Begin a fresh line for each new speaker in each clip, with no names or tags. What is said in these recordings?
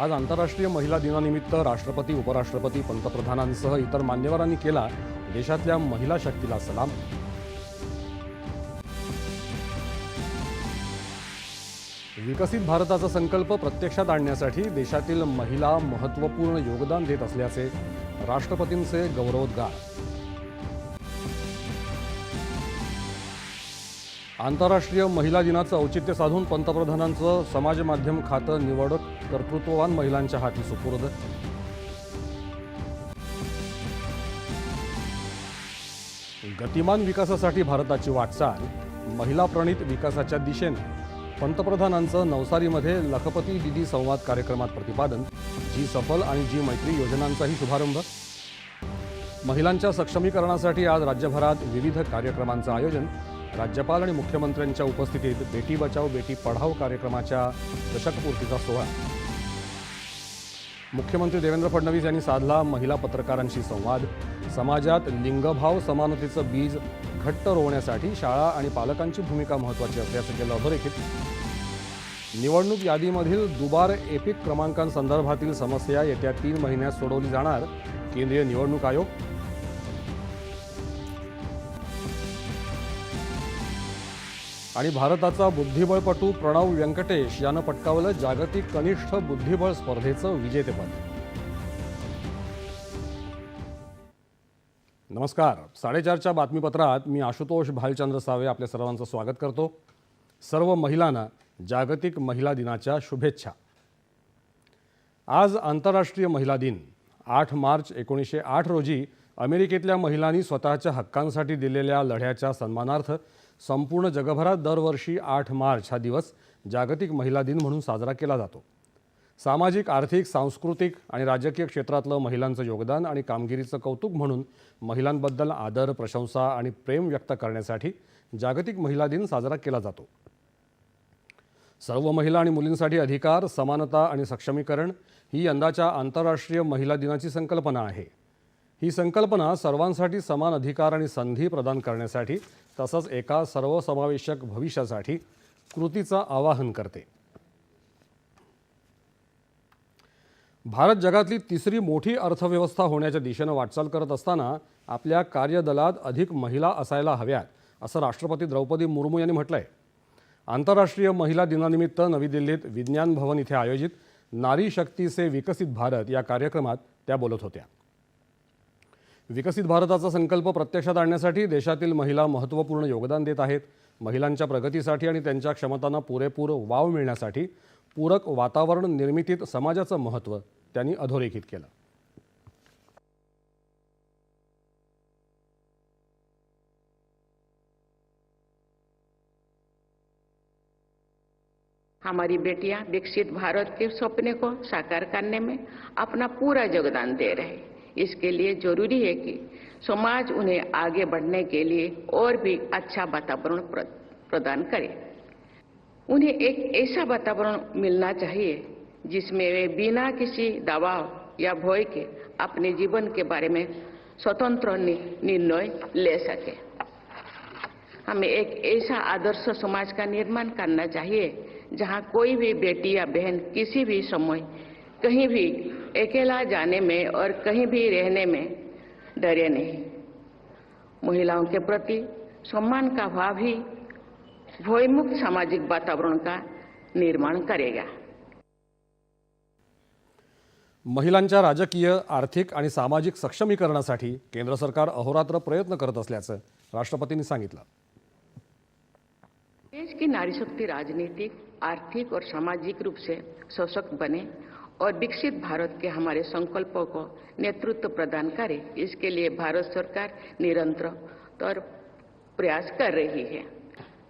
आज आंतरराष्ट्रीय महिला दिनानिमित्त राष्ट्रपती उपराष्ट्रपती पंतप्रधानांसह इतर मान्यवरांनी केला देशातल्या महिला शक्तीला सलाम. विकसित भारताचा संकल्प प्रत्यक्षात आणण्यासाठी देशातील महिला महत्त्वपूर्ण योगदान देत असल्याचे राष्ट्रपतींचे गौरवोद्गार. आंतरराष्ट्रीय महिला दिनाचं औचित्य साधून पंतप्रधानांचं समाज माध्यम खातं निवडक कर्तृत्ववान महिलांच्या हाती सुपूर्द. गतिमान विकासासाठी भारताची वाटचाल महिला प्रणित विकासाच्या दिशेनं. पंतप्रधानांचं नवसारीमध्ये लखपती दिदी संवाद कार्यक्रमात प्रतिपादन जी सफल आणि जी मैत्री योजनांचाही शुभारंभ. महिलांच्या सक्षमीकरणासाठी आज राज्यभरात विविध कार्यक्रमांचं आयोजन राज्यपाल आणि मुख्यमंत्र्यांच्या उपस्थितीत बेटी बचाव बेटी पढाव कार्यक्रमाच्या दशकपूर्तीचा सोहळा. मुख्यमंत्री देवेंद्र फडणवीस यांनी साधला महिला पत्रकारांशी संवाद. समाजात लिंगभाव समानतेचं बीज घट्ट रोवण्यासाठी शाळा आणि पालकांची भूमिका महत्त्वाची असल्याचं केलं अधोरेखित. निवडणूक यादीमधील दुबार एपिक क्रमांकांसंदर्भातील समस्या येत्या तीन महिन्यात सोडवली जाणार. केंद्रीय निवडणूक आयोग आणि भारताचा बुद्धिबळपटू प्रणव व्यंकटेश यानं पटकावलं जागतिक कनिष्ठ बुद्धिबळ स्पर्धेचं विजेतेपद. नमस्कार. साडेचारच्या बातमीपत्रात मी आशुतोष भालचंद्र सावे आपल्या सर्वांचं स्वागत करतो. सर्व महिलांना जागतिक महिला दिनाच्या शुभेच्छा. आज आंतरराष्ट्रीय महिला दिन. आठ मार्च एकोणीसशे आठ रोजी अमेरिकेतल्या महिलांनी स्वतःच्या हक्कांसाठी दिलेल्या लढ्याच्या सन्मानार्थ संपूर्ण जगभरात दरवर्षी आठ मार्च हा दिवस जागतिक महिला दिन म्हणून साजरा केला जातो. सामाजिक आर्थिक सांस्कृतिक आणि राजकीय क्षेत्रातलं महिलांचं योगदान आणि कामगिरीचं कौतुक म्हणून महिलांबद्दल आदर प्रशंसा आणि प्रेम व्यक्त करण्यासाठी जागतिक महिला दिन साजरा केला जातो. सर्व महिला आणि मुलींसाठी अधिकार समानता आणि सक्षमीकरण ही यंदाच्या आंतरराष्ट्रीय महिला दिनाची संकल्पना आहे. ही संकल्पना सर्वांसाठी समान अधिकार आणि संधी प्रदान करण्यासाठी तसंच एका सर्वसमावेशक भविष्यासाठी कृतीचं आवाहन करते. भारत जगातली तिसरी मोठी अर्थव्यवस्था होण्याच्या दिशेनं वाटचाल करत असताना आपल्या कार्यदलात अधिक महिला असायला हव्यात असं राष्ट्रपती द्रौपदी मुर्मू यांनी म्हटलं आहे आंतरराष्ट्रीय महिला दिनानिमित्त नवी दिल्लीत विज्ञान भवन इथे आयोजित नारी शक्ती से विकसित भारत या कार्यक्रमात त्या बोलत होत्या. विकसित भारताचा संकल्प प्रत्यक्षात आणण्यासाठी देशातील महिला महत्त्वपूर्ण योगदान देत आहेत. महिलांच्या प्रगतीसाठी आणि त्यांच्या क्षमतांना पुरेपूर वाव मिळण्यासाठी पूरक वातावरण निर्मितीत समाजाचं महत्त्व त्यांनी अधोरेखित केलं.
हमारी बेटियां विकसित भारत के सपने को साकार करने में अपना पूरा योगदान दे रहे हैं। इसके लिए ज़रूरी है कि समाज उन्हें आगे बढ़ने के लिए और भी अच्छा वातावरण प्रदान करे। उन्हें एक ऐसा वातावरण मिलना चाहिए जिसमें वे बिना किसी दबाव या भय के अपने जीवन के बारे में स्वतंत्र निर्णय ले सके। हमें एक ऐसा आदर्श समाज का निर्माण करना चाहिए जहाँ कोई भी बेटी या बहन किसी भी समय कहीं भी अकेला जाने में और कहीं भी रहने में डरे नहीं। महिलाओं के प्रति सम्मान का भाव ही भयमुक्त सामाजिक वातावरण का निर्माण करेगा।
महिलांच्या राजकीय आर्थिक आणि सामाजिक सक्षमीकरणासाठी केंद्र सरकार अहोरात्र प्रयत्न करत असल्याचं राष्ट्रपतींनी सांगितलं.
देश की नारी शक्ति राजनीतिक आर्थिक और सामाजिक रूप से सशक्त बने और विकसित भारत के हमारे संकल्पों को नेतृत्व प्रदान करे इसके लिए भारत सरकार निरंतर प्रयास कर रही है।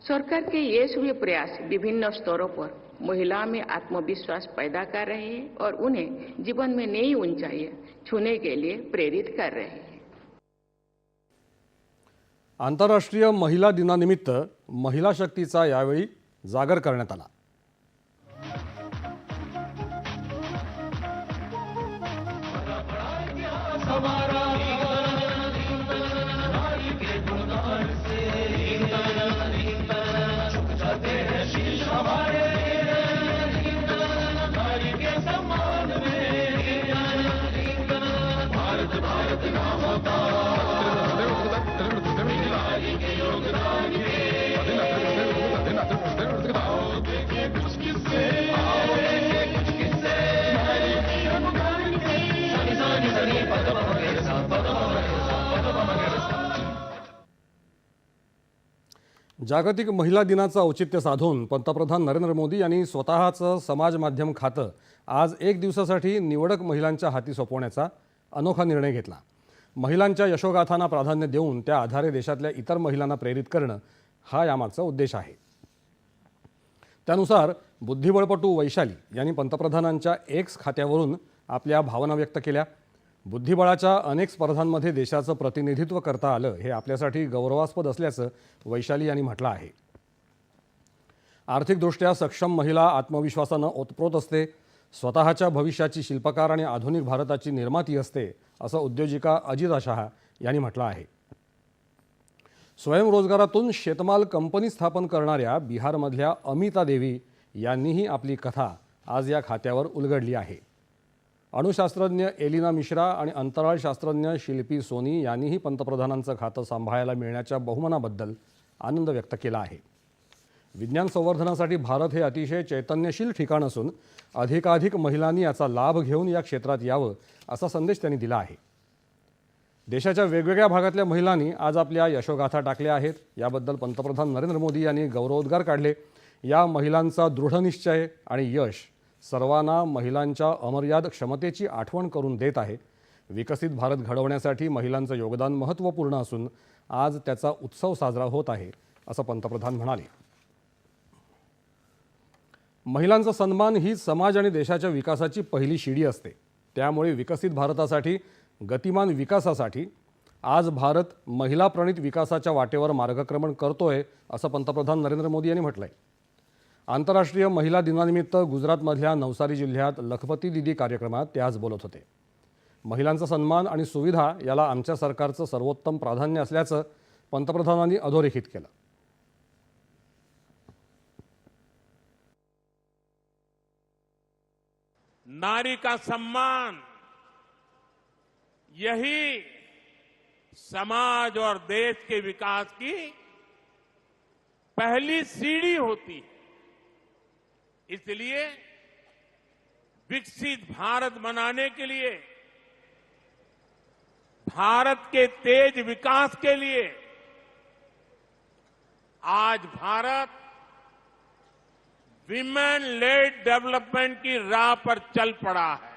सरकार के ये सभी प्रयास विभिन्न स्तरों पर महिलाओं में आत्मविश्वास पैदा कर रहे हैं और उन्हें जीवन में नई ऊंचाई छूने के लिए प्रेरित कर रहे हैं।
आंतरराष्ट्रीय महिला दिनानिमित्त महिला शक्तीचा यावेळी जागर करण्यात आला। जागतिक महिला दिनाचं औचित्य साधून पंतप्रधान नरेंद्र मोदी यांनी स्वतःचं समाज माध्यम खातं आज एक दिवसासाठी निवडक महिलांच्या हाती सोपवण्याचा अनोखा निर्णय घेतला. महिलांच्या यशोगाथांना प्राधान्य देऊन त्या आधारे देशातल्या इतर महिलांना प्रेरित करणं हा यामागचा उद्देश आहे. त्यानुसार बुद्धिबळपटू वैशाली यांनी पंतप्रधानांच्या एक्स खात्यावरून आपल्या भावना व्यक्त केल्या. बुद्धिबळाच्या अनेक स्पर्धांमध्ये देशाचं प्रतिनिधित्व करता आलं हे आपल्यासाठी गौरवास्पद असल्याचं वैशाली यांनी म्हटलं आहे. आर्थिकदृष्ट्या सक्षम महिला आत्मविश्वासानं ओतप्रोत असते स्वतःच्या भविष्याची शिल्पकार आणि आधुनिक भारताची निर्माती असते असं उद्योजिका अजिता शहा यांनी म्हटलं आहे. स्वयंरोजगारातून शेतमाल कंपनी स्थापन करणाऱ्या बिहारमधल्या अमिता देवी यांनीही आपली कथा आज या खात्यावर उलगडली आहे. अणुशास्त्रज्ञ एलिना मिश्रा आणि अंतराळ शास्त्रज्ञ शिल्पी सोनी यांनीही पंतप्रधानांचं खातं सांभाळायला मिळण्याच्या बहुमनाबद्दल आनंद व्यक्त केला आहे. विज्ञान संवर्धनासाठी भारत हे अतिशय चैतन्यशील ठिकाण असून अधिकाधिक महिलांनी याचा लाभ घेऊन या क्षेत्रात यावं असा संदेश त्यांनी दिला आहे. देशाच्या वेगवेगळ्या भागातल्या महिलांनी आज आपल्या यशोगाथा टाकल्या आहेत. याबद्दल पंतप्रधान नरेंद्र मोदी यांनी गौरवोद्गार काढले. या महिलांचा दृढनिश्चय आणि यश सर्वांना महिलांच्या अमर्याद क्षमतेची आठवण करून देत आहे. विकसित भारत घडवण्यासाठी महिलांचं योगदान महत्त्वपूर्ण असून आज त्याचा उत्सव साजरा होत आहे असं पंतप्रधान म्हणाले. महिलांचा सन्मान ही समाज आणि देशाच्या विकासाची पहिली शिडी असते. त्यामुळे विकसित भारतासाठी गतिमान विकासासाठी आज भारत महिला प्रणित विकासाच्या वाटेवर मार्गक्रमण करतोय असं पंतप्रधान नरेंद्र मोदी यांनी म्हटलंय. आंतरराष्ट्रीय महिला दिनानिमित्त गुजरातमधल्या नवसारी जिल्ह्यात लखपती दिदी कार्यक्रमात ते आज बोलत होते. महिलांचा सन्मान आणि सुविधा याला आमच्या सरकारचं सर्वोत्तम प्राधान्य असल्याचं पंतप्रधानांनी अधोरेखित केलं.
नारी का सम्मान यही समाज और देश के विकास की पहली सीढ़ी होती है। इसलिए विकसित भारत बनाने के लिए, भारत के तेज विकास के लिए, आज भारत विमेन लेड डेवलपमेंट की राह पर चल पड़ा है।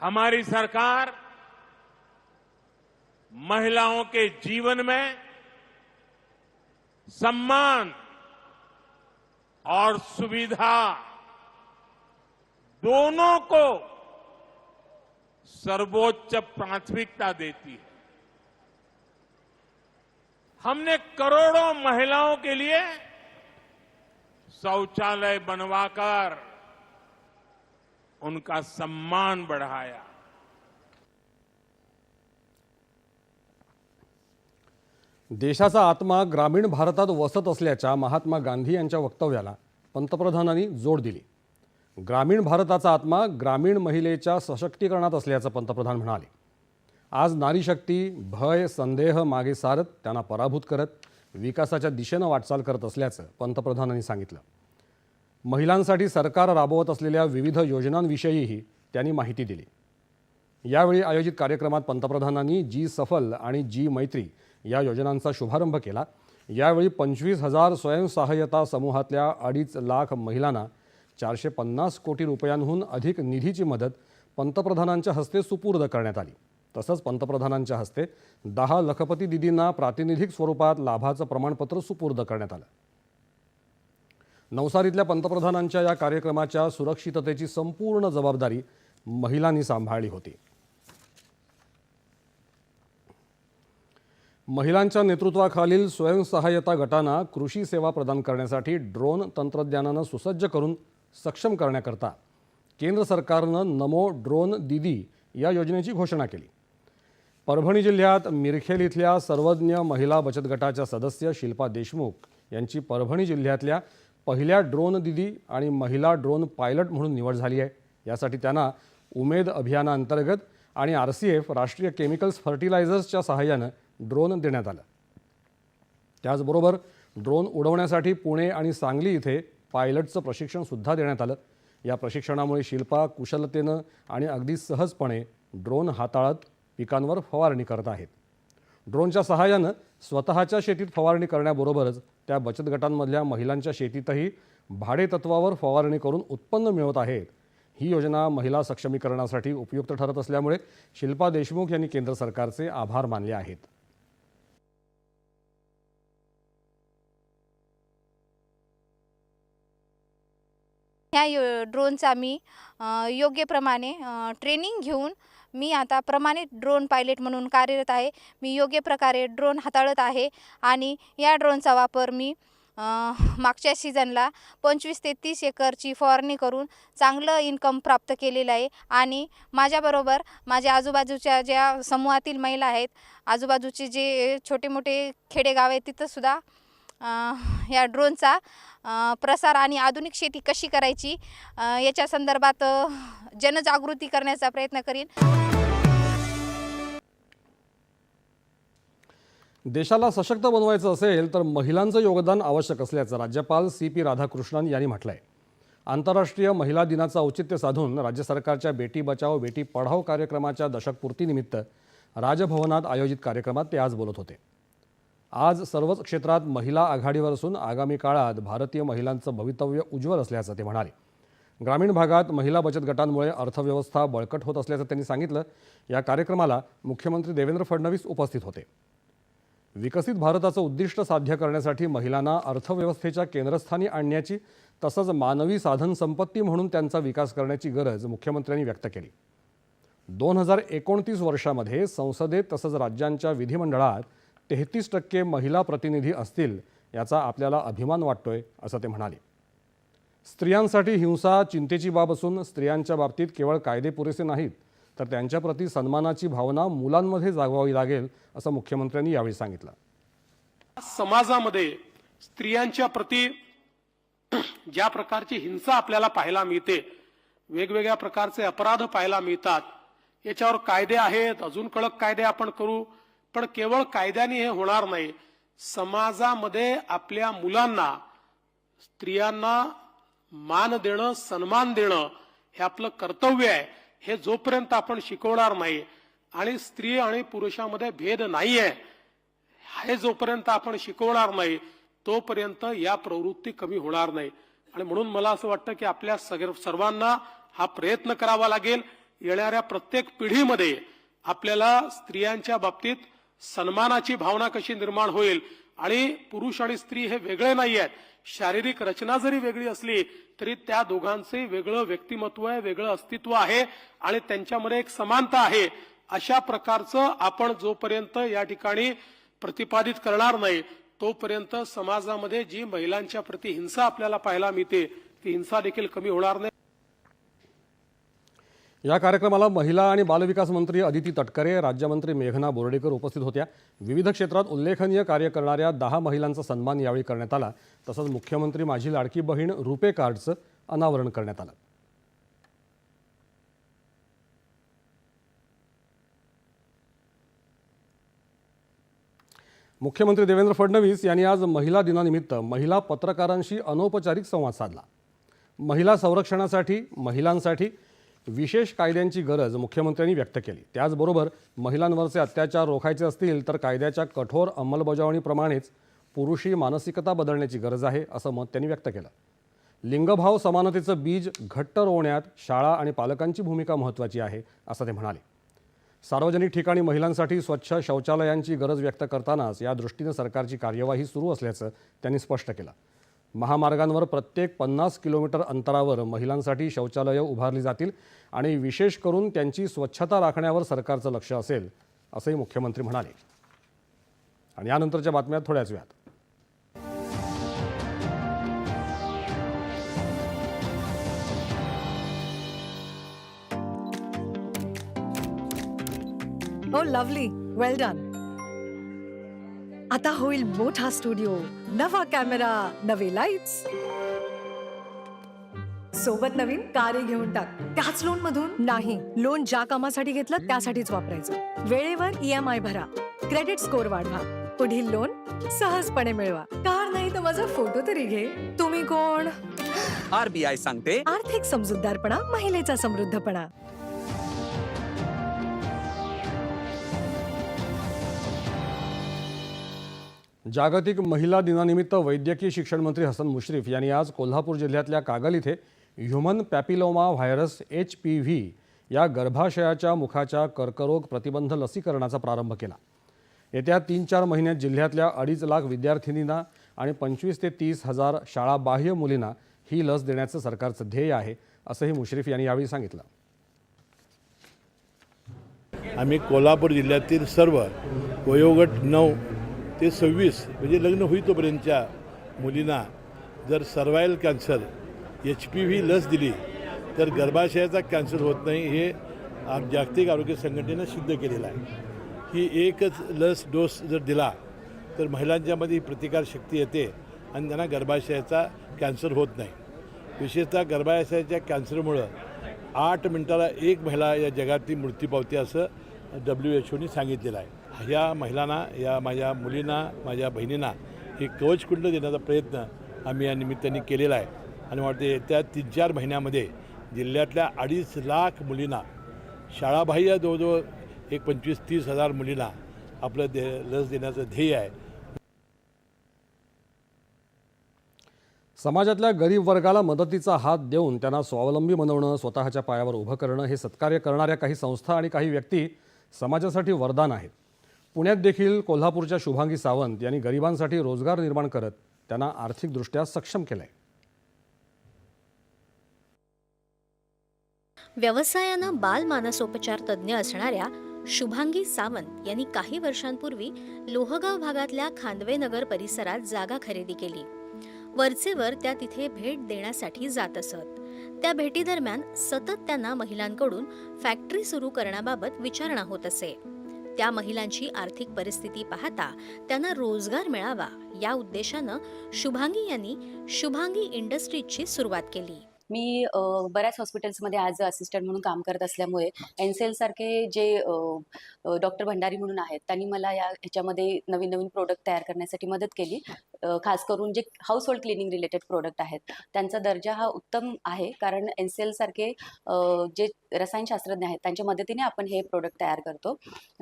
हमारी सरकार महिलाओं के जीवन में सम्मान और सुविधा दोनों को सर्वोच्च प्राथमिकता देती है। हमने करोड़ों महिलाओं के लिए शौचालय बनवाकर उनका सम्मान बढ़ाया।
देशाचा आत्मा ग्रामीण भारतात वसत असल्याच्या महात्मा गांधी यांच्या वक्तव्याला पंतप्रधानांनी जोड दिली. ग्रामीण भारताचा आत्मा ग्रामीण महिलेच्या सशक्तीकरणात असल्याचं पंतप्रधान म्हणाले. आज नारी शक्ती भय संदेह मागे सारत त्यांना पराभूत करत विकासाच्या दिशेनं वाटचाल करत असल्याचं पंतप्रधानांनी सांगितलं. महिलांसाठी सरकार राबवत असलेल्या विविध योजनांविषयीही त्यांनी माहिती दिली. यावेळी आयोजित कार्यक्रमात पंतप्रधानांनी जी सफल आणि जी मैत्री या योजनांचा शुभारंभ केला. यावेळी पंचवीस हजार स्वयंसहाय्यता समूहातल्या अडीच लाख महिलांना चारशे पन्नास कोटी रुपयांहून अधिक निधीची मदत पंतप्रधानांच्या हस्ते सुपूर्द करण्यात आली. तसंच पंतप्रधानांच्या हस्ते दहा लखपती दिदींना प्रातिनिधिक स्वरूपात लाभाचं प्रमाणपत्र सुपूर्द करण्यात आलं. नवसारीतल्या पंतप्रधानांच्या या कार्यक्रमाच्या सुरक्षिततेची संपूर्ण जबाबदारी महिलांनी सांभाळली होती. महिलांच्या नेतृत्वाखालील स्वयंसहाय्यता गटांना कृषी सेवा प्रदान करण्यासाठी ड्रोन तंत्रज्ञानानं सुसज्ज करून सक्षम करण्याकरता केंद्र सरकारनं नमो ड्रोन दिदी या योजनेची घोषणा केली. परभणी जिल्ह्यात मिरखेल इथल्या सर्वज्ञ महिला बचत गटाच्या सदस्य शिल्पा देशमुख यांची परभणी जिल्ह्यातल्या पहिल्या ड्रोन दिदी आणि महिला ड्रोन पायलट म्हणून निवड झाली आहे. यासाठी त्यांना उमेद अभियानाअंतर्गत आणि R C F Rashtriya chemicals फर्टिलायझर्सच्या सहाय्यानं ड्रोन देण्यात आलं. त्याचबरोबर ड्रोन उडवण्यासाठी पुणे आणि सांगली इथे पायलटचं प्रशिक्षणसुद्धा देण्यात आलं. या प्रशिक्षणामुळे शिल्पा कुशलतेनं आणि अगदी सहजपणे ड्रोन हाताळत पिकांवर फवारणी करत आहेत. ड्रोनच्या सहाय्यानं स्वतःच्या शेतीत फवारणी करण्याबरोबरच त्या बचत गटांमधल्या महिलांच्या शेतीतही भाडेतत्वावर फवारणी करून उत्पन्न मिळवत आहेत. ही योजना महिला सक्षमीकरणासाठी उपयुक्त ठरत असल्यामुळे शिल्पा देशमुख यांनी केंद्र सरकारचे आभार मानले आहेत.
ह्या यो ड्रोनचा मी योग्य प्रमाणे ट्रेनिंग घेऊन मी आता प्रमाणित ड्रोन पायलट म्हणून कार्यरत आहे. मी योग्य प्रकारे ड्रोन हाताळत आहे आणि या ड्रोनचा वापर मी मागच्या सीझनला पंचवीस ते तीस एकरची फवारणी करून चांगलं इन्कम प्राप्त केलेलं आहे आणि माझ्याबरोबर माझ्या आजूबाजूच्या ज्या समूहातील महिला आहेत आजूबाजूचे जे छोटे मोठे खेडेगाव आहेत तिथंसुद्धा या ड्रोनचा प्रसार आणि आधुनिक शेती कशी करायची याच्या संदर्भात जनजागृती करण्याचा प्रयत्न करीन.
देशाला सशक्त बनवायचं असेल तर महिलांचं योगदान आवश्यक असल्याचं राज्यपाल सी पी राधाकृष्णन यांनी म्हटलं आहे आंतरराष्ट्रीय महिला दिनाचं औचित्य साधून राज्य सरकारच्या बेटी बचाओ बेटी पढाओ कार्यक्रमाच्या दशकपूर्तीनिमित्त राजभवनात आयोजित कार्यक्रमात ते आज बोलत होते. आज सर्वच क्षेत्रात महिला आघाडीवर असून आगामी काळात भारतीय महिलांचं भवितव्य उज्ज्वल असल्याचं ते म्हणाले. ग्रामीण भागात महिला बचत गटांमुळे अर्थव्यवस्था बळकट होत असल्याचं त्यांनी सांगितलं. या कार्यक्रमाला मुख्यमंत्री देवेंद्र फडणवीस उपस्थित होते. विकसित भारताचं उद्दिष्ट साध्य करण्यासाठी महिलांना अर्थव्यवस्थेच्या केंद्रस्थानी आणण्याची तसंच मानवी साधन संपत्ती म्हणून त्यांचा विकास करण्याची गरज मुख्यमंत्र्यांनी व्यक्त केली. दोन हजार एकोणतीस वर्षामध्ये संसदेत तसंच राज्यांच्या विधिमंडळात तेहतीस टक्के महिला प्रतिनिधी असतील याचा आपल्याला अभिमान वाटतोय असं ते म्हणाले. स्त्रियांसाठी हिंसा चिंतेची बाब असून स्त्रियांच्या बाबतीत केवळ कायदे पुरेसे नाहीत तर त्यांच्याप्रती सन्मानाची भावना मुलांमध्ये जागवावी लागेल असं मुख्यमंत्र्यांनी यावेळी सांगितलं.
समाजामध्ये स्त्रियांच्या प्रती ज्या प्रकारची हिंसा आपल्याला पाहायला मिळते वेगवेगळ्या प्रकारचे अपराध पाहायला मिळतात याच्यावर कायदे आहेत अजून कडक कायदे आपण करू पण केवळ कायद्याने हे होणार नाही. समाजामध्ये आपल्या मुलांना स्त्रियांना मान देणं सन्मान देणं हे आपलं कर्तव्य आहे. हे जोपर्यंत आपण शिकवणार नाही आणि स्त्री आणि पुरुषामध्ये भेद नाही आहे हे जोपर्यंत आपण शिकवणार नाही तोपर्यंत या प्रवृत्ती कमी होणार नाही. आणि म्हणून मला असं वाटतं की आपल्या सगळ- सर्वांना हा प्रयत्न करावा लागेल. येणाऱ्या प्रत्येक पिढीमध्ये आपल्याला स्त्रियांच्या बाबतीत सन्मानाची भावना कशी निर्माण होईल? आणि पुरुष आणि स्त्री हे वेगळे नाही आहेत शारीरिक रचना जरी वेगळी असली तरी त्या दोघांचे वेगळं व्यक्तिमत्व आहे वेगळं अस्तित्व आहे आणि त्यांच्यामध्ये एक समानता आहे. अशा प्रकारचं आपण जोपर्यंत या ठिकाणी प्रतिपादित करणार नाही तोपर्यंत समाजामध्ये जी महिलांच्या प्रति हिंसा आपल्याला पाहायला मिळते ती हिंसा देखील कमी होणार नाही.
या कार्यक्रमाला महिला आणि बालविकास मंत्री अदिती तटकरे राज्यमंत्री मेघना बोर्डेकर उपस्थित होत्या. विविध क्षेत्रात उल्लेखनीय कार्य करणाऱ्या दहा महिलांचा सन्मान यावेळी करण्यात आला. तसंच मुख्यमंत्री माझी लाडकी बहीण रुपे कार्डचं अनावरण करण्यात आलं. मुख्यमंत्री देवेंद्र फडणवीस यांनी आज महिला दिनानिमित्त महिला पत्रकारांशी अनौपचारिक संवाद साधला. महिला संरक्षणासाठी महिलांसाठी विशेष कायद्यांची गरज मुख्यमंत्र्यांनी व्यक्त केली. त्याचबरोबर महिलांवरचे अत्याचार रोखायचे असतील तर कायद्याच्या कठोर अंमलबजावणीप्रमाणेच पुरुषी मानसिकता बदलण्याची गरज आहे असं मत त्यांनी व्यक्त केलं. लिंगभाव समानतेचं बीज घट्ट रोवण्यात शाळा आणि पालकांची भूमिका महत्त्वाची आहे असं ते म्हणाले. सार्वजनिक ठिकाणी महिलांसाठी स्वच्छ शौचालयांची गरज व्यक्त करतानाच या दृष्टीनं सरकारची कार्यवाही सुरू असल्याचं त्यांनी स्पष्ट केलं. महामार्गांवर प्रत्येक पन्नास किलोमीटर अंतरावर महिलांसाठी शौचालयं उभारली जातील आणि विशेष करून त्यांची स्वच्छता राखण्यावर सरकारचं लक्ष असेल असंही मुख्यमंत्री म्हणाले. आणि यानंतरच्या बातम्या थोड्याच वेळात.
ओ लवली वेल डन आता होईल मोठा स्टुडिओ नवा कॅमेरा नवे लाईट्स. सोबत नवीन कार्य घेऊन टाक. त्याच लोन मधून नाही लोन ज्या कामासाठी घेतलं त्यासाठीच वापरायचं. वेळेवर ई एम आय भरा. क्रेडिट स्कोअर वाढवा. पुढील लोन सहजपणे मिळवा. कार नाही तर माझा फोटो तरी घे. तुम्ही कोण?
आरबीआय सांगते.
आर्थिक समजूतदारपणा महिलेचा समृद्धपणा.
जागतिक महिला दिनानिमित्त वैद्यकीय शिक्षण मंत्री हसन मुश्रीफ यांनी आज कोल्हापूर जिल्ह्यातल्या कागल इथे human papilloma virus H P V या गर्भाशयाच्या मुखाच्या कर्करोग प्रतिबंध लसीकरणाचा प्रारंभ केला. येत्या तीन चार महिन्यात जिल्ह्यातल्या अडीच लाख विद्यार्थिनींना आणि पंचवीस ते तीस हजार शाळाबाह्य मुलींना ही लस देण्याचं सरकारचं ध्येय आहे असंही मुश्रीफ यांनी यावेळी सांगितलं.
आम्ही कोल्हापूर जिल्ह्यातील सर्व वयोगट नऊ ते सव्वीस म्हणजे लग्न होईतोपर्यंतच्या मुलींना जर cervical cancer H P V लस दिली तर गर्भाशयाचा कॅन्सर होत नाही हे जागतिक आरोग्य संघटनेनं सिद्ध केलेलं आहे. ही एकच लस डोस जर दिला तर महिलांच्यामध्ये ही प्रतिकारशक्ती येते आणि त्यांना गर्भाशयाचा कॅन्सर होत नाही. विशेषतः गर्भाशयाच्या कॅन्सरमुळं आठ मिनिटाला एक महिला या जगातली मृत्यू पावते असं डब्ल्यू एच ओनी सांगितलेलं आहे. ह्या महिलांना या माझ्या मुलींना माझ्या बहिणींना हे कवचकुंड देण्याचा प्रयत्न आम्ही या निमित्ताने केलेला आहे. आणि वाटते येत्या तीन चार महिन्यामध्ये जिल्ह्यातल्या अडीच लाख मुलींना शाळाबाह्य जवळजवळ एक पंचवीस तीस हजार मुलींना आपलं दे लस देण्याचं ध्येय आहे.
समाजातल्या गरीब वर्गाला मदतीचा हात देऊन त्यांना स्वावलंबी बनवणं स्वतःच्या पायावर उभं करणं हे सत्कार्य करणाऱ्या काही संस्था आणि काही व्यक्ती समाजासाठी वरदान आहेत. पुण्यात देखील कोल्हापूरच्या शुभांगी सावंत यांनी गरिबांसाठी रोजगार निर्माण करत त्यांना आर्थिकदृष्ट्या सक्षम केलंय.
व्यवसायानं बाल मानसोपचार तज्ज्ञ असणाऱ्या शुभांगी सावंत यांनी काही वर्षांपूर्वी लोहगाव भागातल्या खांदवे नगर परिसरात जागा खरेदी केली. वरचेवर त्या तिथे भेट देण्यासाठी जात असत. त्या भेटीदरम्यान सतत त्यांना महिलांकडून फॅक्टरी सुरू करण्याबाबत विचारणा होत असे. त्या महिलांची आर्थिक परिस्थिती पाहता त्यांना रोजगार मिळावा या उद्देशानं शुभांगी यांनी शुभांगी इंडस्ट्रीजची सुरुवात केली.
मी बऱ्याच हॉस्पिटल्समध्ये ॲज अ असिस्टंट म्हणून काम करत असल्यामुळे एनसेल सारखे जे डॉक्टर भंडारी म्हणून आहेत त्यांनी मला या ह्याच्यामध्ये नवीन नवीन प्रोडक्ट तयार करण्यासाठी मदत केली. खास करून जे household cleaning related product आहेत त्यांचा दर्जा हा उत्तम आहे. कारण एनसेल सारखे अ, जे रसायनशास्त्रज्ञ आहेत त्यांच्या मदतीने आपण हे प्रोडक्ट तयार करतो.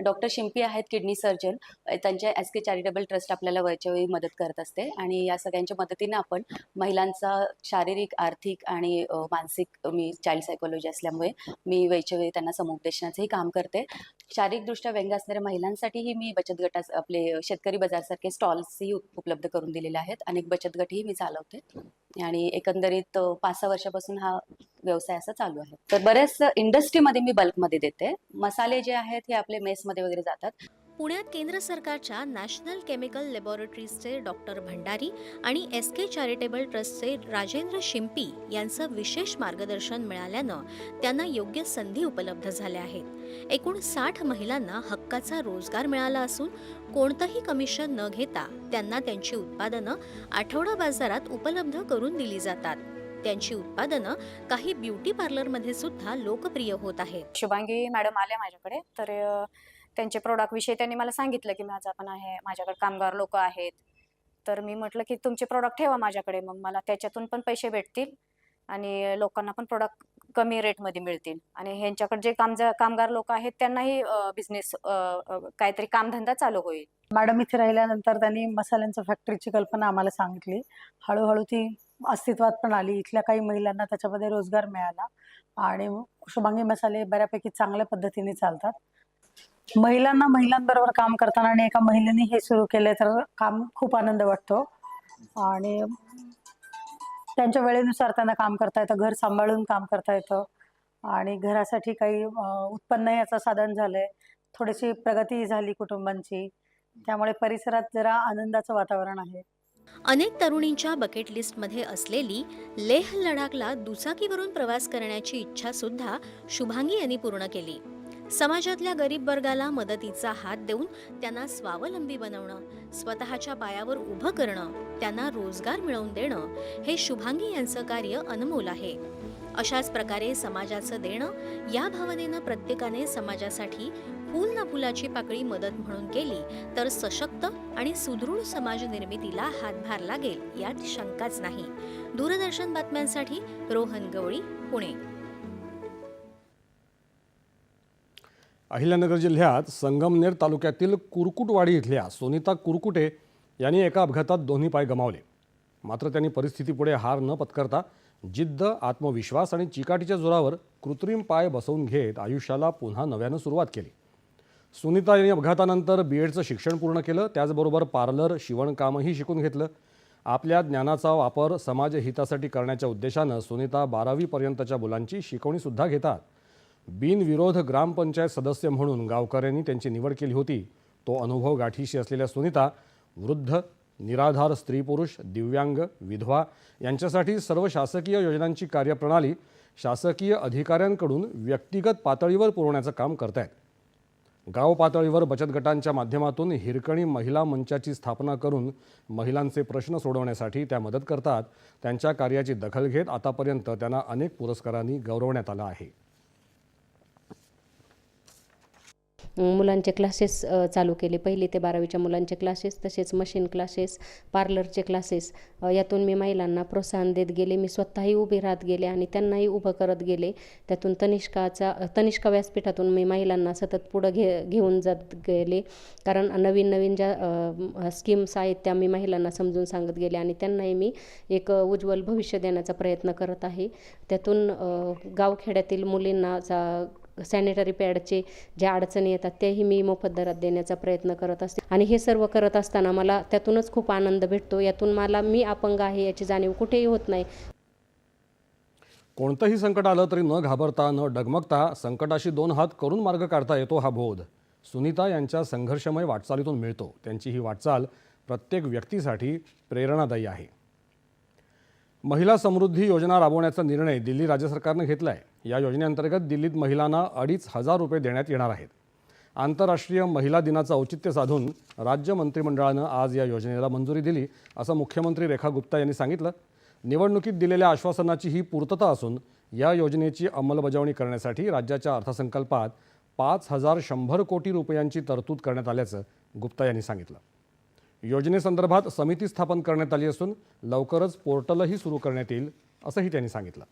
डॉक्टर शिंपी आहेत किडनी सर्जन त्यांच्या एस के चॅरिटेबल ट्रस्ट आपल्याला वेळच्या वेळी मदत करत असते. आणि या सगळ्यांच्या मदतीने आपण महिलांचा शारीरिक आर्थिक आणि आणि मानसिक मी चाइल्ड सायकोलॉजी असल्यामुळे मी वेळच्या वेळी त्यांना समुपदेशनाचंही काम करते. शारीरिकदृष्ट्या व्यंग असणाऱ्या महिलांसाठीही मी बचत गटा आपले शेतकरी बाजारसारखे स्टॉल्सही उपलब्ध करून दिलेले आहेत. अनेक बचत गटही मी चालवते. आणि एकंदरीत पाच सहा वर्षापासून हा व्यवसाय असा चालू आहे. तर बऱ्याच इंडस्ट्रीमध्ये मी बल्कमध्ये देते. मसाले जे आहेत हे आपले मेसमध्ये वगैरे जातात.
पुण्यात केंद्र सरकारच्या नॅशनल केमिकल लॅबोरेटरीजचे डॉक्टर भंडारी आणि एस के चॅरिटेबल ट्रस्टचे राजेंद्र शिंपी यांचं विशेष मार्गदर्शन मिळाल्यानं त्यांना योग्य संधी उपलब्ध झाल्या आहेत. एकूण साठ महिलांना हक्काचा रोजगार मिळाला असून कोणतंही कमिशन न घेता त्यांना त्यांची उत्पादनं आठवडा बाजारात उपलब्ध करून दिली जातात. त्यांची उत्पादनं काही ब्युटी पार्लरमध्ये सुद्धा लोकप्रिय होत आहेत.
शुभांगी मॅडम आल्या माझ्याकडे. तर त्यांचे प्रोडक्ट विषयी त्यांनी मला सांगितलं की माझा पण आहे माझ्याकडे कामगार लोक आहेत. तर मी म्हटलं की तुमचे प्रोडक्ट ठेवा माझ्याकडे मग मला त्याच्यातून पण पैसे भेटतील आणि लोकांना पण प्रोडक्ट कमी रेटमध्ये मिळतील. आणि ह्यांच्याकडे जे काम कामगार लोक आहेत त्यांनाही बिझनेस काहीतरी कामधंदा चालू होईल.
मॅडम इथे राहिल्यानंतर त्यांनी मसाल्यांच्या फॅक्टरीची कल्पना आम्हाला सांगितली. हळूहळू ती अस्तित्वात पण आली. इथल्या काही महिलांना त्याच्यामध्ये रोजगार मिळाला. आणि शुभांगी मसाले बऱ्यापैकी चांगल्या पद्धतीने चालतात. महिलांना महिलांबरोबर काम करताना आणि एका महिलेने हे सुरू केले तर काम खूप आनंद वाटतो. आणि त्यांच्या वेळेनुसार त्यांना काम करता येतं घर सांभाळून काम करता येतं. आणि घरासाठी काही उत्पन्न याचं साधन झालंय. थोडीशी प्रगती झाली कुटुंबांची. त्यामुळे परिसरात जरा आनंदाचं वातावरण आहे.
अनेक तरुणींच्या बकेट लिस्टमध्ये असलेली लेह लडाखला दुचाकीवरून प्रवास करण्याची इच्छा सुद्धा शुभांगी यांनी पूर्ण केली. समाजातल्या गरीब वर्गाला मदतीचा हात देऊन त्यांना स्वावलंबी बनवणं स्वतःच्या पायावर उभं करणं त्यांना रोजगार मिळवून देणं हे शुभांगी यांचं कार्य अनमोल आहे. अशाच प्रकारे समाजाचं देणं या भावनेनं प्रत्येकाने समाजासाठी फूल ना फुलाची पाकळी मदत म्हणून केली तर सशक्त आणि सुदृढ समाज निर्मितीला हातभार लागेल यात शंकाच नाही. दूरदर्शन बातम्यांसाठी रोहन गवळी पुणे.
अहिल्यानगर जिल्ह्यात संगमनेर तालुक्यातील कुरकुटवाडी इथल्या सोनिता कुरकुटे यांनी एका अपघातात दोन्ही पाय गमावले. मात्र त्यांनी परिस्थितीपुढे हार न पत्करता जिद्द आत्मविश्वास आणि चिकाटीच्या जोरावर कृत्रिम पाय बसवून घेत आयुष्याला पुन्हा नव्यानं सुरुवात केली. सुनीता यांनी अपघातानंतर बी एडचं शिक्षण पूर्ण केलं त्याचबरोबर पार्लर शिवणकामही शिकून घेतलं. आपल्या ज्ञानाचा वापर समाजहितासाठी करण्याच्या उद्देशानं सुनीता बारावीपर्यंतच्या मुलांची शिकवणीसुद्धा घेतात. बिनविरोध ग्रामपंचायत सदस्य म्हणून गावकऱ्यांनी त्यांची निवड केली होती. तो अनुभव गाठीशी असलेल्या सुनीता वृद्ध निराधार स्त्री पुरुष दिव्यांग विधवा यांच्यासाठी सर्व शासकीय योजनांची कार्यप्रणाली शासकीय अधिकाऱ्यांकडून व्यक्तिगत पातळीवर पुरवण्याचं काम करतायत. गाव पातळीवर बचत गटांच्या माध्यमातून हिरकणी महिला मंचाची स्थापना करून महिलांचे प्रश्न सोडवण्यासाठी त्या मदत करतात. त्यांच्या कार्याची दखल घेत आतापर्यंत त्यांना अनेक पुरस्कारांनी गौरवण्यात आलं आहे.
मुलांचे क्लासेस चालू केले. पहिली ते बारावीच्या मुलांचे क्लासेस तसेच मशीन क्लासेस पार्लरचे क्लासेस यातून मी महिलांना प्रोत्साहन देत गेले. मी स्वतःही उभी राहत गेले आणि त्यांनाही उभं करत गेले. त्यातून तनिष्काचा तनिष्का व्यासपीठातून मी महिलांना सतत पुढं घे घेऊन जात गेले. कारण नवीन नवीन ज्या स्कीम्स आहेत त्या मी महिलांना समजून सांगत गेले आणि त्यांनाही मी एक उज्ज्वल भविष्य देण्याचा प्रयत्न करत आहे. त्यातून गावखेड्यातील मुलींना सॅनिटरी पॅडचे ज्या अडचणी येतात त्याही मी मोफत दरात देण्याचा प्रयत्न करत असते. आणि हे सर्व करत असताना मला त्यातूनच खूप आनंद भेटतो. यातून मला मी अपंग आहे याची जाणीव कुठेही होत नाही.
कोणतंही संकट आलं तरी न घाबरता न डगमगता संकटाशी दोन हात करून मार्ग काढता येतो हा बोध. सुनीता यांच्या संघर्षमय वाटचालीतून मिळतो. त्यांची ही वाटचाल प्रत्येक व्यक्तीसाठी प्रेरणादायी आहे. महिला समृद्धी योजना राबवण्याचा निर्णय दिल्ली राज्य सरकारनं घेतला आहे या योजनेअंतर्गत दिल्लीत महिलांना अडीच हजार रुपये देण्यात येणार आहेत. आंतरराष्ट्रीय महिला दिनाचं औचित्य साधून राज्य मंत्रिमंडळानं आज या योजनेला मंजुरी दिली असं मुख्यमंत्री रेखा गुप्ता यांनी सांगितलं. निवडणुकीत दिलेल्या आश्वासनाची ही पूर्तता असून या योजनेची अंमलबजावणी करण्यासाठी राज्याच्या अर्थसंकल्पात पाच हजार शंभर कोटी रुपयांची तरतूद करण्यात आल्याचं गुप्ता यांनी सांगितलं. योजनेसंदर्भात समिती स्थापन करण्यात आली असून लवकरच पोर्टलही सुरू करण्यात येईल असंही त्यांनी सांगितलं.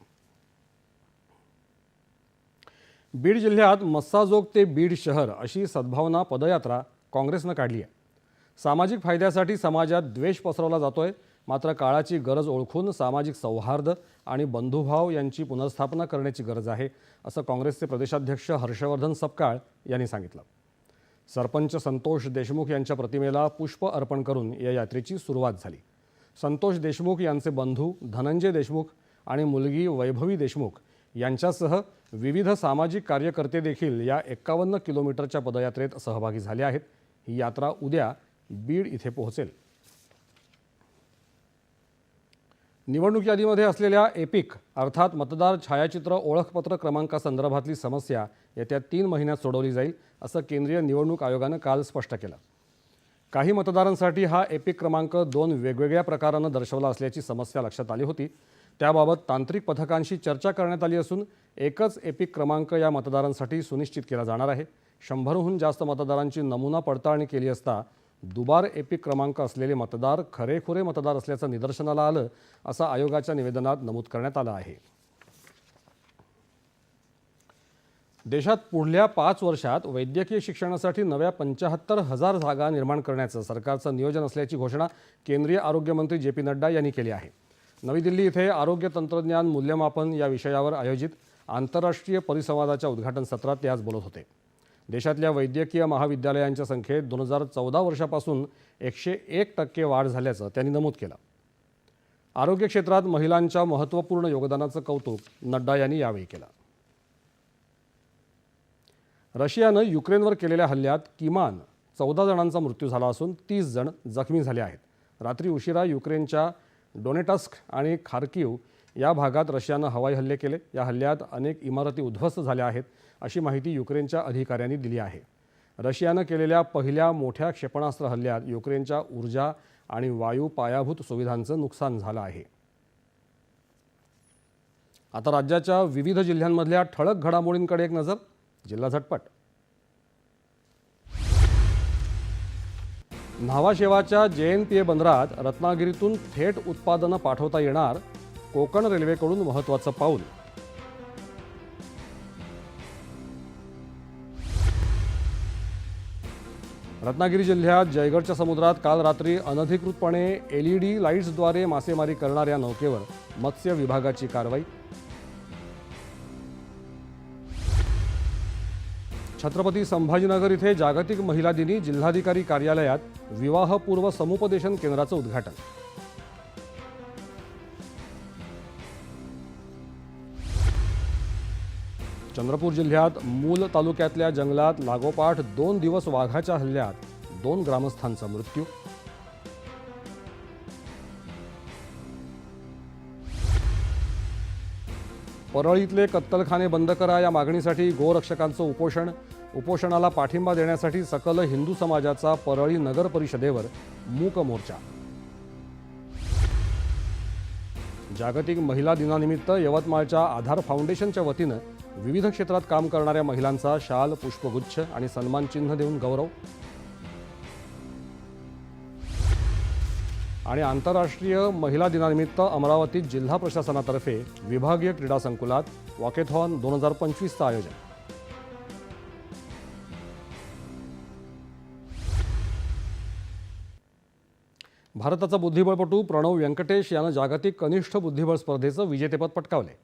बीड जिल्ह्यात मस्साजोग ते बीड शहर अशी सद्भावना पदयात्रा काँग्रेसनं काढली आहे. सामाजिक फायद्यासाठी समाजात द्वेष पसरवला जातोय मात्र काळाची गरज ओळखून सामाजिक सौहार्द आणि बंधुभाव यांची पुनर्स्थापना करण्याची गरज आहे असं काँग्रेसचे प्रदेशाध्यक्ष हर्षवर्धन सपकाळ यांनी सांगितलं. सरपंच संतोष देशमुख यांच्या प्रतिमेला पुष्प अर्पण करून या यात्रेची सुरुवात झाली. संतोष देशमुख यांचे बंधू धनंजय देशमुख आणि मुलगी वैभवी देशमुख यांच्यासह विविध सामाजिक कार्यकर्ते देखील या एक्कावन्न किलोमीटरच्या पदयात्रेत सहभागी झाले आहेत. ही यात्रा उद्या बीड इथे पोहोचेल. निवडणूक यादीमध्ये असलेल्या एपिक अर्थात मतदार छायाचित्र ओळखपत्र क्रमांकासंदर्भातली समस्या येत्या तीन महिन्यात सोडवली जाईल असं केंद्रीय निवडणूक आयोगानं काल स्पष्ट केलं. काही मतदारांसाठी हा एपिक क्रमांक दोन वेगवेगळ्या प्रकारानं दर्शवला असल्याची समस्या लक्षात आली होती. त्याबाबत तांत्रिक पथकांशी चर्चा करण्यात आली असून एकच एपिक क्रमांक या मतदारांसाठी सुनिश्चित केला जाणार आहे. शंभरहून जास्त मतदारांची नमुना पडताळणी केली असता दुबार एपिक क्रमांक असलेले मतदार खरेखुरे मतदार असल्याचं निदर्शनाला आलं असं आयोगाच्या निवेदनात नमूद करण्यात आलं आहे. देशात पुढल्या पाच वर्षात वैद्यकीय शिक्षणासाठी नव्या पंचाहत्तर हजार जागा निर्माण करण्याचं सरकारचं नियोजन असल्याची घोषणा केंद्रीय आरोग्यमंत्री जे पी नड्डा यांनी केली आहे. नवी दिल्ली इथे आरोग्य तंत्रज्ञान मूल्यमापन या विषयावर आयोजित आंतरराष्ट्रीय परिसंवादाच्या उद्घाटन सत्रात ते आज बोलत होते. देशातल्या वैद्यकीय महाविद्यालयांच्या संख्येत दोन हजार चौदा वर्षापासून एकशे एक टक्के वाढ झाल्याचं त्यांनी नमूद केलं. आरोग्य क्षेत्रात महिलांच्या महत्त्वपूर्ण योगदानाचं कौतुक नड्डा यांनी यावेळी केलं. रशियानं युक्रेनवर केलेल्या हल्ल्यात किमान चौदा जणांचा मृत्यू झाला असून तीस जण जखमी झाले आहेत. रात्री उशिरा युक्रेनच्या डोनेटस्क आणि खार्किव या भागात रशियानं हवाई हल्ले केले. या हल्ल्यात अनेक इमारती उद्ध्वस्त झाल्या आहेत. अशी माहिती युक्रेनच्या अधिकाऱ्यांनी दिली आहे. रशियानं केलेल्या पहिल्या मोठ्या क्षेपणास्त्र हल्ल्यात युक्रेनच्या ऊर्जा आणि वायू पायाभूत सुविधांचं नुकसान झालं आहे. आता राज्याच्या विविध जिल्ह्यांमधल्या ठळक घडामोडींकडे एक नजर जिल्हा झटपट. न्हावाशेवाच्या जे एन पी ए बंदरात रत्नागिरीतून थेट उत्पादनं पाठवता येणार कोकण रेल्वेकडून महत्त्वाचं पाऊल. रत्नागिरी जिल्ह्यात जयगडच्या समुद्रात काल रात्री अनधिकृतपणे एल ई डी लाईट्सद्वारे मासेमारी करणाऱ्या नौकेवर मत्स्य विभागाची कारवाई. छत्रपती संभाजीनगर इथे जागतिक महिला दिनी जिल्हाधिकारी कार्यालयात विवाहपूर्व समुपदेशन केंद्राचं उद्घाटन. चंद्रपूर जिल्ह्यात मूल तालुक्यातल्या जंगलात लागोपाठ दोन दिवस वाघाच्या हल्ल्यात दोन ग्रामस्थांचा मृत्यू. परळीतले कत्तलखाने बंद करा या मागणीसाठी गोरक्षकांचं उपोषण. उपोषणाला पाठिंबा देण्यासाठी सकल हिंदू समाजाचा परळी नगर परिषदेवर मूक मोर्चा. जागतिक महिला दिनानिमित्त यवतमाळच्या आधार फाउंडेशनच्या वतीनं विविध क्षेत्रात काम करणाऱ्या महिलांचा शाल पुष्पगुच्छ आणि सन्मान चिन्ह देऊन गौरव. आणि आंतरराष्ट्रीय महिला दिनानिमित्त अमरावतीत जिल्हा प्रशासनातर्फे विभागीय क्रीडा संकुलात वॉकेथॉन दोन हजार पंचवीसचं आयोजन. भारताचा बुद्धिबळपटू प्रणव व्यंकटेश यानं जागतिक कनिष्ठ बुद्धिबळ स्पर्धेचं विजेतेपद पटकावले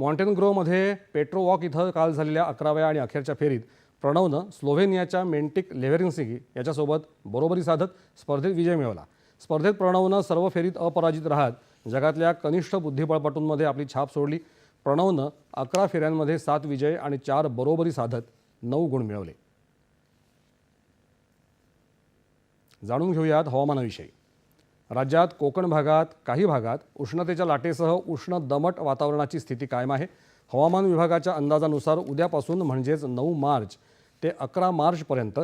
मॉन्टेन ग्रोमध्ये पेट्रोवॉक इथं काल झालेल्या अकराव्या आणि अखेरच्या फेरीत प्रणवनं स्लोव्हेनियाच्या मेंटिक लेव्हेरिन्सिगी याच्यासोबत बरोबरी साधत स्पर्धेत विजय मिळवला. स्पर्धेत प्रणवनं सर्व फेरीत अपराजित राहत जगातल्या कनिष्ठ बुद्धिबळपटूंमध्ये आपली छाप सोडली. प्रणवनं अकरा फेऱ्यांमध्ये सात विजय आणि चार बरोबरी साधत नऊ गुण मिळवले. जाणून घेऊयात हवामानाविषयी. राज्यात कोकण भागात काही भागात उष्णतेच्या लाटेसह उष्ण दमट वातावरणाची स्थिती कायम आहे. हवामान विभागाच्या अंदाजानुसार उद्यापासून म्हणजेच नऊ मार्च ते अकरा मार्चपर्यंत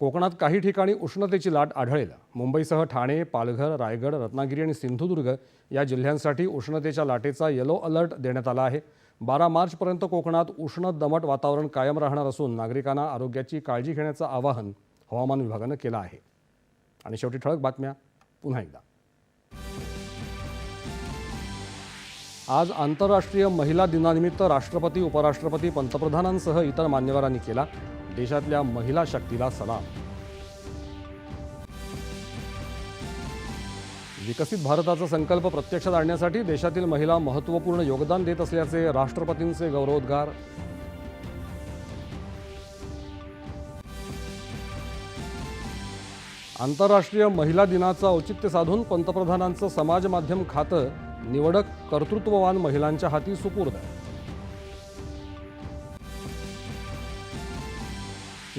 कोकणात काही ठिकाणी उष्णतेची लाट आढळेल. मुंबईसह ठाणे पालघर रायगड रत्नागिरी आणि सिंधुदुर्ग या जिल्ह्यांसाठी उष्णतेच्या लाटेचा येलो अलर्ट देण्यात आला आहे. बारा मार्चपर्यंत कोकणात उष्ण दमट वातावरण कायम राहणार असून नागरिकांना आरोग्याची काळजी घेण्याचं आवाहन हवामान विभागानं केलं आहे. आणि शेवटी ठळक बातम्या. पुन्हा एकदा. आज आंतरराष्ट्रीय महिला दिनानिमित्त राष्ट्रपती उपराष्ट्रपती पंतप्रधानांसह इतर मान्यवरांनी केला देशातल्या महिला शक्तीला सलाम. विकसित भारताचा संकल्प प्रत्यक्षात आणण्यासाठी देशातील महिला महत्त्वपूर्ण योगदान देत असल्याचे राष्ट्रपतींचे गौरवोद्गार आंतरराष्ट्रीय महिला दिनाचं औचित्य साधून पंतप्रधानांचं समाज माध्यम खातं निवडक कर्तृत्ववान महिलांच्या हाती सुपूर्द.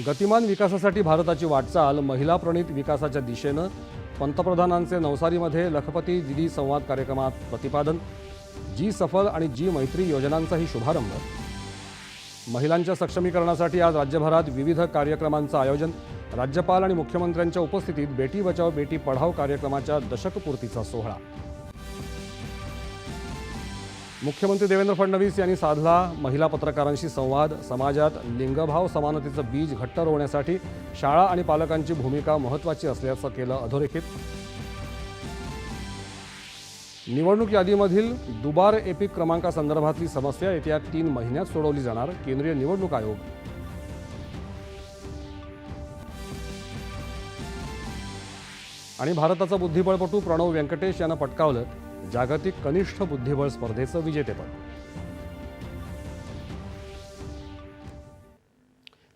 गतिमान विकासासाठी भारताची वाटचाल महिला प्रणित विकासाच्या दिशेनं पंतप्रधानांचे नवसारीमध्ये लखपती दिदी संवाद कार्यक्रमात प्रतिपादन जी सफल आणि जी मैत्री योजनांचाही शुभारंभ. महिलांच्या सक्षमीकरणासाठी आज राज्यभरात विविध कार्यक्रमांचं आयोजन राज्यपाल आणि मुख्यमंत्र्यांच्या उपस्थितीत बेटी बचाव बेटी पढाव कार्यक्रमाच्या दशकपूर्तीचा सोहळा. मुख्यमंत्री देवेंद्र फडणवीस यांनी साधला महिला पत्रकारांशी संवाद. समाजात लिंगभाव समानतेचं बीज घट्ट रोवण्यासाठी शाळा आणि पालकांची भूमिका महत्त्वाची असल्याचं केलं अधोरेखित. निवडणूक यादीमधील दुबार एपिक क्रमांकासंदर्भातली समस्या येत्या तीन महिन्यात सोडवली जाणार. केंद्रीय निवडणूक आयोग आणि भारताचा बुद्धिबळपटू प्रणव व्यंकटेश यानं पटकावलं जागतिक कनिष्ठ बुद्धिबळ स्पर्धेचं विजेतेपद.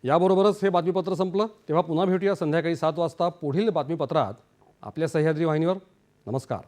याबरोबरच हे बातमीपत्र संपलं. तेव्हा पुन्हा भेटूया संध्याकाळी सात वाजता पुढील बातमीपत्रात. आपल्या सह्याद्री वाहिनीवर नमस्कार.